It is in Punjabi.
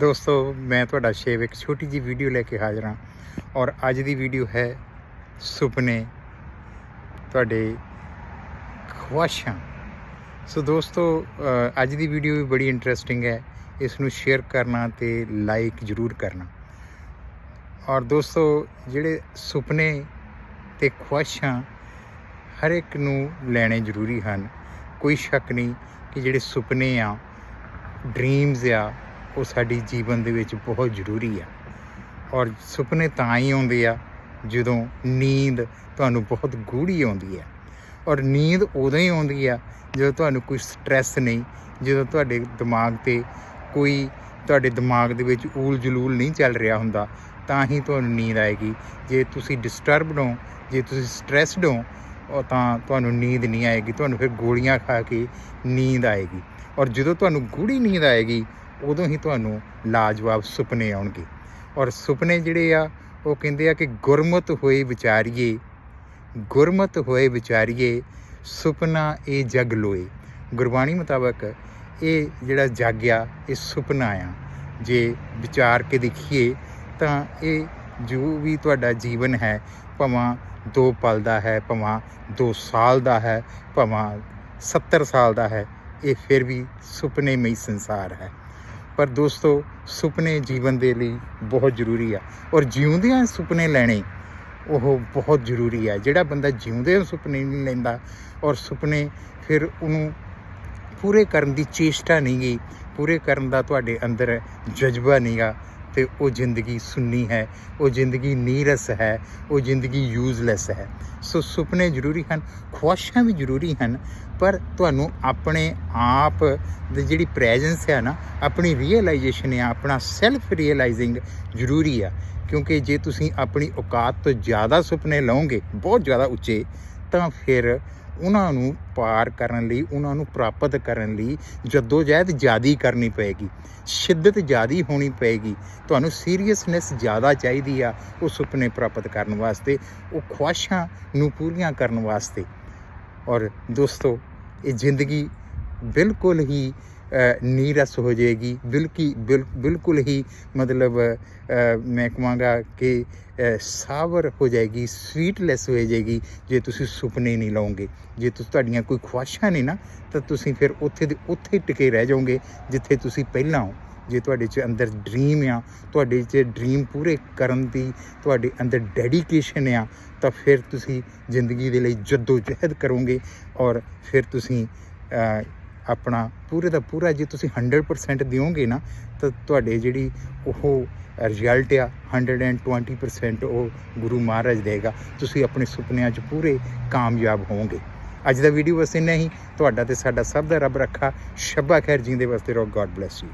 ਦੋਸਤੋ, ਮੈਂ ਤੁਹਾਡਾ ਸ਼ੇਵ ਇੱਕ ਛੋਟੀ ਜੀ ਵੀਡੀਓ ਲੈ ਕੇ ਹਾਜ਼ਰ ਹਾਂ ਔਰ ਅੱਜ ਦੀ ਵੀਡੀਓ ਹੈ ਸੁਪਨੇ ਤੁਹਾਡੇ ਖੁਆਇਸ਼ਾਂ। ਸੋ ਦੋਸਤੋ ਅੱਜ ਦੀ ਵੀਡੀਓ ਵੀ ਬੜੀ ਇੰਟਰਸਟਿੰਗ ਹੈ। ਇਸ ਨੂੰ ਸ਼ੇਅਰ ਕਰਨਾ ਤੇ ਲਾਈਕ ਜ਼ਰੂਰ ਕਰਨਾ। ਔਰ ਦੋਸਤੋ, ਜਿਹੜੇ ਸੁਪਨੇ ਤੇ ਖੁਆਇਸ਼ਾਂ ਹਰ ਇੱਕ ਨੂੰ ਲੈਣੇ ਜ਼ਰੂਰੀ ਹਨ। ਕੋਈ ਸ਼ੱਕ ਨਹੀਂ ਕਿ ਜਿਹੜੇ ਸੁਪਨੇ ਆ ਡ੍ਰੀਮਸ ਆ ਉਹ ਸਾਡੀ ਜੀਵਨ ਦੇ ਵਿੱਚ ਬਹੁਤ ਜ਼ਰੂਰੀ ਆ। ਔਰ ਸੁਪਨੇ ਤਾਂ ਹੀ ਆਉਂਦੇ ਆ ਜਦੋਂ ਨੀਂਦ ਤੁਹਾਨੂੰ ਬਹੁਤ ਗੂੜੀ ਆਉਂਦੀ ਹੈ ਔਰ ਨੀਂਦ ਉਦੋਂ ਹੀ ਆਉਂਦੀ ਆ ਜਦੋਂ ਤੁਹਾਨੂੰ ਕੋਈ ਸਟ੍ਰੈਸ ਨਹੀਂ, ਜਦੋਂ ਤੁਹਾਡੇ ਦਿਮਾਗ ਤੇ ਕੋਈ ਤੁਹਾਡੇ ਦਿਮਾਗ ਦੇ ਵਿੱਚ ਊਲ ਜਲੂਲ ਨਹੀਂ ਚੱਲ ਰਿਹਾ ਹੁੰਦਾ, ਤਾਂ ਹੀ ਤੁਹਾਨੂੰ ਨੀਂਦ ਆਏਗੀ। ਜੇ ਤੁਸੀਂ ਡਿਸਟਰਬਡ ਹੋ, ਜੇ ਤੁਸੀਂ ਸਟ੍ਰੈਸਡ ਹੋ, ਉਹ ਤਾਂ ਤੁਹਾਨੂੰ ਨੀਂਦ ਨਹੀਂ ਆਏਗੀ, ਤੁਹਾਨੂੰ ਫਿਰ ਗੋਲੀਆਂ ਖਾ ਕੇ ਨੀਂਦ ਆਏਗੀ। ਔਰ ਜਦੋਂ ਤੁਹਾਨੂੰ ਗੂੜੀ ਨੀਂਦ ਆਏਗੀ ਉਦੋਂ ਹੀ ਤੁਹਾਨੂੰ ਲਾਜਵਾਬ ਸੁਪਨੇ ਆਉਣਗੇ। ਔਰ ਸੁਪਨੇ ਜਿਹੜੇ ਆ, ਉਹ ਕਹਿੰਦੇ ਆ ਕਿ ਗੁਰਮਤ ਹੋਏ ਵਿਚਾਰੀਏ, ਗੁਰਮਤ ਹੋਏ ਵਿਚਾਰੀਏ, ਸੁਪਨਾ ਇਹ ਜਗ ਲੋਏ। ਗੁਰਬਾਣੀ ਮੁਤਾਬਕ ਇਹ ਜਿਹੜਾ ਜਗ ਆ, ਇਹ ਸੁਪਨਾ ਆ। ਜੇ ਵਿਚਾਰ ਕੇ ਦੇਖੀਏ, ਤਾਂ ਇਹ ਜੋ ਵੀ ਤੁਹਾਡਾ ਜੀਵਨ ਹੈ, ਭਾਵੇਂ ਦੋ ਪਲ ਦਾ ਹੈ, ਭਾਵੇਂ 2 ਸਾਲ ਦਾ ਹੈ, ਭਾਵੇਂ 70 ਸਾਲ ਦਾ ਹੈ, ਇਹ ਫਿਰ ਵੀ ਸੁਪਨੇਮਈ ਸੰਸਾਰ ਹੈ। ਪਰ ਦੋਸਤੋ, ਸੁਪਨੇ ਜੀਵਨ ਦੇ ਲਈ ਬਹੁਤ ਜ਼ਰੂਰੀ ਆ। ਔਰ ਜਿਉਂਦਿਆਂ ਸੁਪਨੇ ਲੈਣੇ, ਉਹ ਬਹੁਤ ਜ਼ਰੂਰੀ ਆ। ਜਿਹੜਾ ਬੰਦਾ ਜਿਉਂਦੇ ਸੁਪਨੇ ਨਹੀਂ ਲੈਂਦਾ ਔਰ ਸੁਪਨੇ ਫਿਰ ਉਹਨੂੰ ਪੂਰੇ ਕਰਨ ਦੀ ਚੇਸ਼ਟਾ ਨਹੀਂ ਗਈ ਪੂਰੇ ਕਰਨ ਦਾ ਤੁਹਾਡੇ ਅੰਦਰ ਜਜ਼ਬਾ ਨਹੀਂਗਾ ਤੇ ਉਹ ਜ਼ਿੰਦਗੀ ਸੁੰਨੀ ਹੈ, ਉਹ ਜ਼ਿੰਦਗੀ ਨੀਰਸ ਹੈ, ਉਹ ਜ਼ਿੰਦਗੀ ਯੂਜ਼ਲੈਸ ਹੈ। ਸੋ ਸੁਪਨੇ ਜ਼ਰੂਰੀ ਹਨ ਖੁਆਇਸ਼ਾਂ ਵੀ ਜ਼ਰੂਰੀ ਹਨ, ਪਰ ਤੁਹਾਨੂੰ ਆਪਣੇ ਆਪ ਦੀ ਜਿਹੜੀ ਪ੍ਰੈਜ਼ੈਂਸ ਹੈ ਨਾ, ਆਪਣੀ ਰੀਅਲਾਈਜੇਸ਼ਨ ਹੈ, ਆਪਣਾ ਸੈਲਫ ਰੀਅਲਾਈਜ਼ਿੰਗ ਜ਼ਰੂਰੀ ਆ। ਕਿਉਂਕਿ ਜੇ ਤੁਸੀਂ ਆਪਣੀ ਔਕਾਤ ਤੋਂ ਜ਼ਿਆਦਾ ਸੁਪਨੇ ਲਓਗੇ, ਬਹੁਤ ਜ਼ਿਆਦਾ ਉੱਚੇ, ਤਾਂ ਫਿਰ ਉਹਨਾਂ ਨੂੰ ਪਾਰ ਕਰਨ ਲਈ, ਉਹਨਾਂ ਨੂੰ ਪ੍ਰਾਪਤ ਕਰਨ ਲਈ ਜਦੋਜਹਿਦ ਜ਼ਿਆਦੀ ਕਰਨੀ ਪਏਗੀ, ਸ਼ਿੱਦਤ ਜ਼ਿਆਦੀ ਹੋਣੀ ਪਏਗੀ। ਤੁਹਾਨੂੰ ਸੀਰੀਅਸਨੈਸ ਜ਼ਿਆਦਾ ਚਾਹੀਦੀ ਆ ਉਹ ਸੁਪਨੇ ਪ੍ਰਾਪਤ ਕਰਨ ਵਾਸਤੇ, ਉਹ ਖੁਆਇਸ਼ਾਂ ਨੂੰ ਪੂਰੀਆਂ ਕਰਨ ਵਾਸਤੇ। ਔਰ ਦੋਸਤੋ, ਇਹ ਜ਼ਿੰਦਗੀ ਬਿਲਕੁਲ ਹੀ ਨੀਰਸ ਹੋ ਜਾਏਗੀ। ਬਿਲਕੀ ਬਿਲ- ਬਿਲਕੁਲ ਹੀ ਮਤਲਬ ਮੈਂ ਕਹਾਂਗਾ ਕਿ ਸਾਵਰ ਹੋ ਜਾਏਗੀ ਸਵੀਟਲੈਸ ਹੋ ਜਾਏਗੀ। ਜੇ ਤੁਸੀਂ ਸੁਪਨੇ ਨਹੀਂ ਲਓਗੇ ਜੇ ਤੁਸੀਂ ਤੁਹਾਡੀਆਂ ਕੋਈ ਖੁਆਇਸ਼ਾਂ ਨੇ ਨਾ, ਤਾਂ ਤੁਸੀਂ ਫਿਰ ਉੱਥੇ ਦੇ ਉੱਥੇ ਹੀ ਟਿਕੇ ਰਹਿ ਜਾਓਗੇ, ਜਿੱਥੇ ਤੁਸੀਂ ਪਹਿਲਾਂ ਹੋ। ਜੇ ਤੁਹਾਡੇ 'ਚ ਅੰਦਰ ਡ੍ਰੀਮ ਆ, ਤੁਹਾਡੇ 'ਚ ਡ੍ਰੀਮ ਪੂਰੇ ਕਰਨ ਦੀ, ਤੁਹਾਡੇ ਅੰਦਰ ਡੈਡੀਕੇਸ਼ਨ ਆ, ਤਾਂ ਫਿਰ ਤੁਸੀਂ ਜ਼ਿੰਦਗੀ ਦੇ ਲਈ ਜੱਦੋ ਜਹਿਦ ਕਰੋਗੇ ਔਰ ਫਿਰ ਤੁਸੀਂ ਆਪਣਾ ਪੂਰੇ ਦਾ ਪੂਰਾ ਜੇ ਤੁਸੀਂ 100% ਦਿਓਗੇ ਨਾ, ਤਾਂ ਤੁਹਾਡੇ ਜਿਹੜੀ ਉਹ ਰਿਜ਼ਲਟ ਆ 120% ਉਹ ਗੁਰੂ ਮਹਾਰਾਜ ਦੇਗਾ। ਤੁਸੀਂ ਆਪਣੇ ਸੁਪਨਿਆਂ 'ਚ ਪੂਰੇ ਕਾਮਯਾਬ ਹੋਵੋਗੇ। ਅੱਜ ਦਾ ਵੀਡੀਓ ਬਸ ਇੰਨਾ ਹੀ। ਤੁਹਾਡਾ ਤੇ ਸਾਡਾ ਸਭ ਦਾ ਰੱਬ ਰੱਖਾ। ਸ਼ੱਬਾ ਖੈਰ ਜੀਂਦੇ ਵਾਸਤੇ ਰੋ ਗੋਡ ਬlesਸ ਯੂ